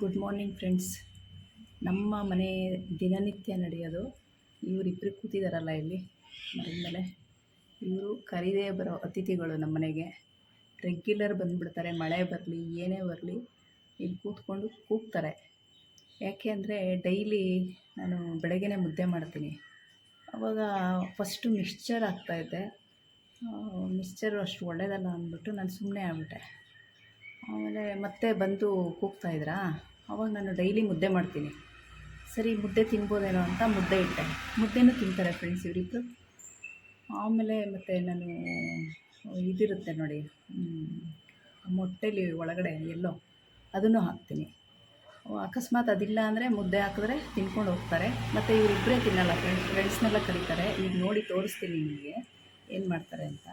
Good morning friends ನಮ್ಮ ಮನೆ ದಿನನಿತ್ಯ ನಡೆಯೋದು ಇವರಿಬ್ಬರು ಕೂತಿದ್ದಾರಲ್ಲ ಇಲ್ಲಿ. ಮೇಲೆ ಇವರು ಕರೀದೇ ಬರೋ ಅತಿಥಿಗಳು ನಮ್ಮ ಮನೆಗೆ. ರೆಗ್ಯುಲರ್ ಬಂದುಬಿಡ್ತಾರೆ, ಮಳೆ ಬರಲಿ, ಏನೇ ಬರಲಿ, ಇಲ್ಲಿ ಕೂತ್ಕೊಂಡು ಕೂಗ್ತಾರೆ. ಯಾಕೆ ಅಂದರೆ ಡೈಲಿ ನಾನು ಬೆಳಗ್ಗೆ ಮುದ್ದೆ ಮಾಡ್ತೀನಿ. ಆವಾಗ ಫಸ್ಟು ಮಿಕ್ಸ್ಚರ್ ಆಗ್ತಾಯಿದ್ದೆ ಮಿಕ್ಸ್ಚರು ಅಷ್ಟು ಒಳ್ಳೇದಲ್ಲ ಅಂದ್ಬಿಟ್ಟು ನಾನು ಸುಮ್ಮನೆ ಆಗ್ಬಿಟ್ಟೆ. ಆಮೇಲೆ ಮತ್ತೆ ಬಂದು ಕೂಗ್ತಾಯಿದ್ರಾ ಅವಾಗ ನಾನು ಡೈಲಿ ಮುದ್ದೆ ಮಾಡ್ತೀನಿ. ಸರಿ, ಮುದ್ದೆ ತಿನ್ಬೋದೇನೋ ಅಂತ ಮುದ್ದೆ ಇಟ್ಟೆ. ಮುದ್ದೆನೂ ತಿಂತಾರೆ ಫ್ರೆಂಡ್ಸ್ ಇವರಿಬ್ಬರು ಆಮೇಲೆ ಮತ್ತು ನಾನು ಇದಿರುತ್ತೆ ನೋಡಿ ಮೊಟ್ಟೆಲಿ ಒಳಗಡೆ ಎಲ್ಲೋ ಅದನ್ನು ಹಾಕ್ತೀನಿ. ಅಕಸ್ಮಾತ್ ಅದಿಲ್ಲ ಅಂದರೆ ಮುದ್ದೆ ಹಾಕಿದ್ರೆ ತಿನ್ಕೊಂಡು ಹೋಗ್ತಾರೆ. ಮತ್ತು ಇವರಿಬ್ಬರೇ ತಿನ್ನಲ್ಲ ಫ್ರೆಂಡ್ಸ್ ಫ್ರೆಂಡ್ಸ್ನೆಲ್ಲ ಕರೀತಾರೆ. ಈಗ ನೋಡಿ ತೋರಿಸ್ತೀನಿ ನಿಮಗೆ ಏನು ಮಾಡ್ತಾರೆ ಅಂತ.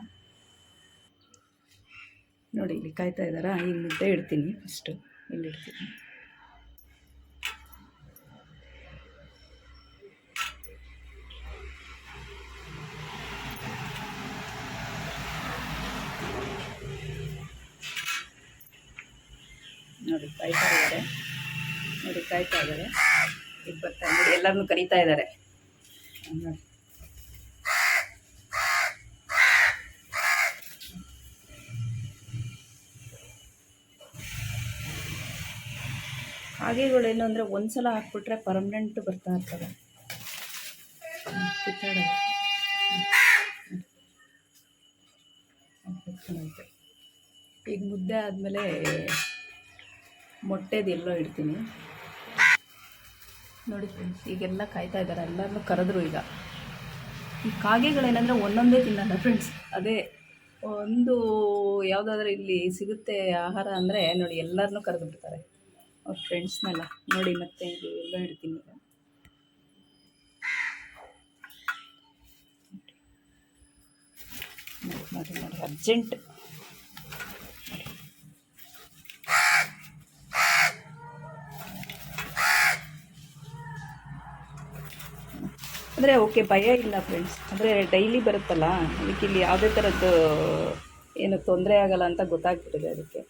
ನೋಡಿ, ಇಲ್ಲಿ ಕಾಯ್ತಾ ಇದ್ದಾರಾ? ಈ ಮುದ್ದೆ ಇಡ್ತೀನಿ ಫಸ್ಟು ಇಲ್ಲಿ ನೋಡಿ ಕಾಯ್ತಾ ಇದ್ದಾರೆ ನೋಡಿ ಕಾಯ್ತಾ ಇದ್ದಾರೆ ಈಗ ಎಲ್ಲರನ್ನು ಕರೀತಾ ಇದ್ದಾರೆ ನೋಡಿ ಏನು ಅಂದರೆ ಒಂದು ಸಲ ಹಾಕ್ಬಿಟ್ರೆ ಪರ್ಮನೆಂಟ್ ಬರ್ತಾ ಇರ್ತವೆ. ಈಗ ಮುದ್ದೆ ಆದಮೇಲೆ ಮೊಟ್ಟೆದು ಎಲ್ಲೋ ಇಡ್ತೀನಿ. ನೋಡಿ ಫ್ರೆಂಡ್ಸ್ ಈಗೆಲ್ಲ ಕಾಯ್ತಾ ಇದ್ದಾರೆ ಎಲ್ಲರನ್ನೂ ಕರೆದ್ರು ಈಗ. ಈ ಕಾಗೆಗಳೇನಂದರೆ ಒಂದೊಂದೇ ತಿನ್ನಲ್ಲ ಫ್ರೆಂಡ್ಸ್ ಅದೇ ಒಂದು ಯಾವುದಾದ್ರೂ ಇಲ್ಲಿ ಸಿಗುತ್ತೆ ಆಹಾರ ಅಂದರೆ ನೋಡಿ ಎಲ್ಲರನ್ನೂ ಕರೆದು ಬಿಡ್ತಾರೆ ಅವ್ರ ಫ್ರೆಂಡ್ಸ್ನೆಲ್ಲ ನೋಡಿ ಮತ್ತೆ ಇದು ಎಲ್ಲ ಇಡ್ತೀನಿ ನೋಡಿ ನೋಡಿ ಅರ್ಜೆಂಟ್ ಅಂದರೆ ಓಕೆ ಭಯ ಇಲ್ಲ ಫ್ರೆಂಡ್ಸ್ ಅಂದರೆ ಡೈಲಿ ಬರುತ್ತಲ್ಲ, ಅದಕ್ಕೆ ಇಲ್ಲಿ ಯಾವುದೇ ಥರದ್ದು ಏನು ತೊಂದರೆ ಆಗಲ್ಲ ಅಂತ ಗೊತ್ತಾಗ್ಬಿಟ್ಟಿದೆ ಅದಕ್ಕೆ.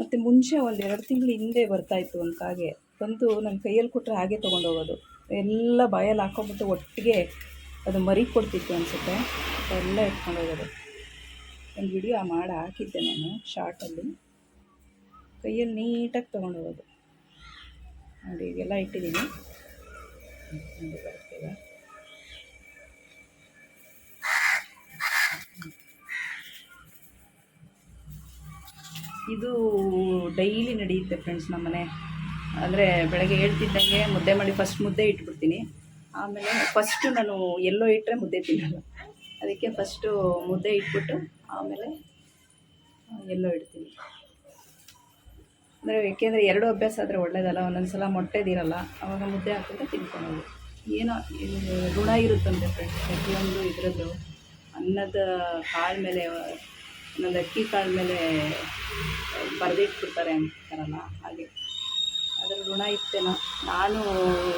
ಮತ್ತು ಮುಂಚೆ ಒಂದು ಎರಡು ತಿಂಗಳು ಹಿಂದೆ ಬರ್ತಾಯಿತ್ತು ಒಂದು ಕಾಗೆ. ಬಂದು ನನ್ನ ಕೈಯಲ್ಲಿ ಕೊಟ್ಟರೆ ಹಾಗೆ ತೊಗೊಂಡು ಹೋಗೋದು. ಎಲ್ಲ ಬಾಯಲ್ಲಿ ಹಾಕೊಂಬಿಟ್ಟು ಒಟ್ಟಿಗೆ ಅದು ಮರಿ ಕೊಡ್ತಿತ್ತು ಅನಿಸುತ್ತೆ. ಎಲ್ಲ ಇಟ್ಕೊಂಡೋಗೋದು ಹೋಗೋದು. ಒಂದು ವಿಡಿಯೋ ಮಾಡಿ ಹಾಕಿದ್ದೆ ನಾನು ಶಾರ್ಟಲ್ಲಿ ಕೈಯಲ್ಲಿ ನೀಟಾಗಿ ತೊಗೊಂಡು ಹೋಗೋದು. ನೋಡಿ ಇವೆಲ್ಲ ಇಟ್ಟಿದ್ದೀನಿ. ಇದು ಡೈಲಿ ನಡೆಯುತ್ತೆ ಫ್ರೆಂಡ್ಸ್ ನಮ್ಮನೆ. ಅಂದರೆ ಬೆಳಗ್ಗೆ ಹೇಳ್ತಿದ್ದಂಗೆ ಮುದ್ದೆ ಮಾಡಿ ಫಸ್ಟ್ ಮುದ್ದೆ ಇಟ್ಬಿಡ್ತೀನಿ. ಆಮೇಲೆ ಫಸ್ಟು ನಾನು ಎಲ್ಲೋ ಇಟ್ಟರೆ ಮುದ್ದೆ ತಿನ್ನಲ್ಲ. ಅದಕ್ಕೆ ಫಸ್ಟು ಮುದ್ದೆ ಇಟ್ಬಿಟ್ಟು ಆಮೇಲೆ ಎಲ್ಲೋ ಇಡ್ತೀನಿ. ಅಂದರೆ ಏಕೆಂದರೆ ಎರಡು ಅಭ್ಯಾಸ ಆದರೆ ಒಳ್ಳೇದಲ್ಲ ಒಂದೊಂದು ಸಲ ಮೊಟ್ಟೆದಿರಲ್ಲ, ಅವಾಗ ಮುದ್ದೆ ಹಾಕಿದ್ರೆ ತಿನ್ಕೊಳೋದು ಏನೋ ಋಣ ಇರುತ್ತಂತೆ ಫ್ರೆಂಡ್ಸ್ ಪ್ರತಿಯೊಂದು ಇದರದ್ದು. ಅನ್ನದ ಕಾಳು ಮೇಲೆ ಒಂದೊಂದು ಅಕ್ಕಿ ಕಾಳು ಮೇಲೆ ಬರೆದಿಟ್ಬಿಡ್ತಾರೆ ಅಂತಾರಲ್ಲ, ಹಾಗೆ. ಅದರ ಋಣ ಇತ್ತೇನೋ ನಾನು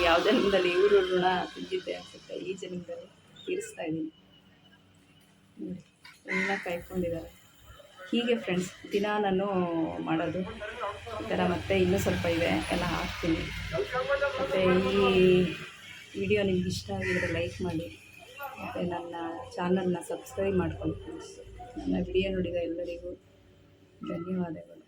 ಯಾವುದೇ ಜನ್ಮದಲ್ಲಿ ಇವರು ಋಣ ತಿಂದಿದ್ದೆ ಅನ್ಸುತ್ತೆ, ಈ ಜನದಲ್ಲಿ ತೀರಿಸ್ತಾ ಇದ್ದೀನಿ. ಎಲ್ಲ ಕಾಯ್ಕೊಂಡಿದ್ದಾರೆ. ಹೀಗೆ ಫ್ರೆಂಡ್ಸ್ ದಿನ ನಾನು ಮಾಡೋದು. ಈ ಥರ ಮತ್ತೆ ಇನ್ನೂ ಸ್ವಲ್ಪ ಇದೆ ಎಲ್ಲ ಹಾಕ್ತೀನಿ. ಮತ್ತು ಈ ವಿಡಿಯೋ ನಿಮ್ಗೆ ಇಷ್ಟ ಆಗಿದ್ರೆ ಲೈಕ್ ಮಾಡಿ, ಮತ್ತು ನನ್ನ ಚಾನಲ್ನ ಸಬ್ಸ್ಕ್ರೈಬ್ ಮಾಡ್ಕೊಂಡು ನನ್ನ ವಿಡಿಯೋ ನೋಡಿದ ಎಲ್ಲರಿಗೂ ಧನ್ಯವಾದಗಳು.